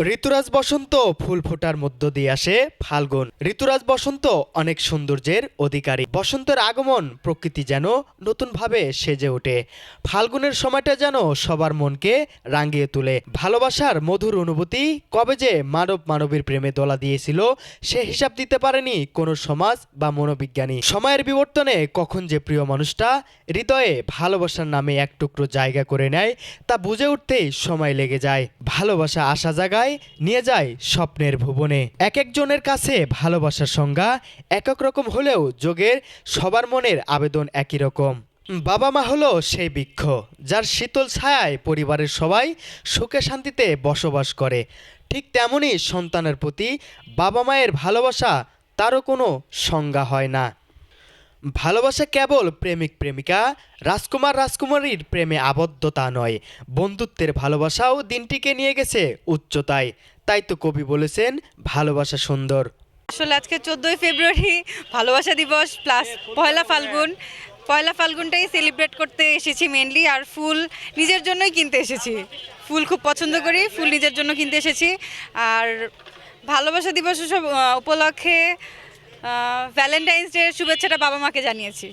ঋতুরাজ বসন্ত ফুল ফোটার মধ্য দিয়ে আসে ফাল্গুন। ঋতুরাজ বসন্ত অনেক সৌন্দর্যের অধিকারী। বসন্তের আগমন প্রকৃতি যেন নতুনভাবে সেজে ওঠে। ফাল্গুনের সময়টা যেন সবার মনকে রাঙিয়ে তোলে। ভালোবাসার মধুর অনুভূতি কবে যে মানব মানবীর প্রেমে দোলা দিয়েছিল, সে হিসাব দিতে পারেনি কোনো সমাজ বা মনোবিজ্ঞানী। সময়ের বিবর্তনে কখন যে প্রিয় মানুষটা হৃদয়ে ভালোবাসার নামে এক টুকরো জায়গা করে নেয়, তা বুঝে উঠতেই সময় লেগে যায়। ভালোবাসা আশা জাগায় নিয়ে যায় স্বপ্নের ভুবনে। এক একজনের কাছে ভালোবাসার সংজ্ঞা, এক এক রকম হলেও যোগের সবার মনের আবেদন একই রকম। বাবা মা হলো সেই বৃক্ষ, যার শীতল ছায়ায় পরিবারের সবাই সুখে শান্তিতে বসবাস করে। ঠিক তেমনই সন্তানের প্রতি বাবা মায়ের ভালোবাসা তারও কোনো সংজ্ঞা হয় না। ভালোবাসা কেবল প্রেমিক প্রেমিকা, রাজকুমার রাজকুমারীর প্রেমে আবদ্ধতা নয়। বন্ধুত্বের ভালোবাসাও দিনটিকে নিয়ে গেছে উচ্চতায়। তাই তো কবি বলেছেন, ভালোবাসা সুন্দর। আসলে আজকে চোদ্দোই ফেব্রুয়ারি, ভালোবাসা দিবস প্লাস পয়লা ফাল্গুন। পয়লা ফাল্গুনটাই সেলিব্রেট করতে এসেছি মেনলি আর ফুল নিজের জন্যই কিনতে এসেছি। ফুল খুব পছন্দ করি, ফুল নিজের জন্য কিনতে এসেছি। আর ভালোবাসা দিবস উপলক্ষে ভ্যালেন্টাইন্স ডে শুভেচ্ছাটা বাবা মাকে জানিয়েছি।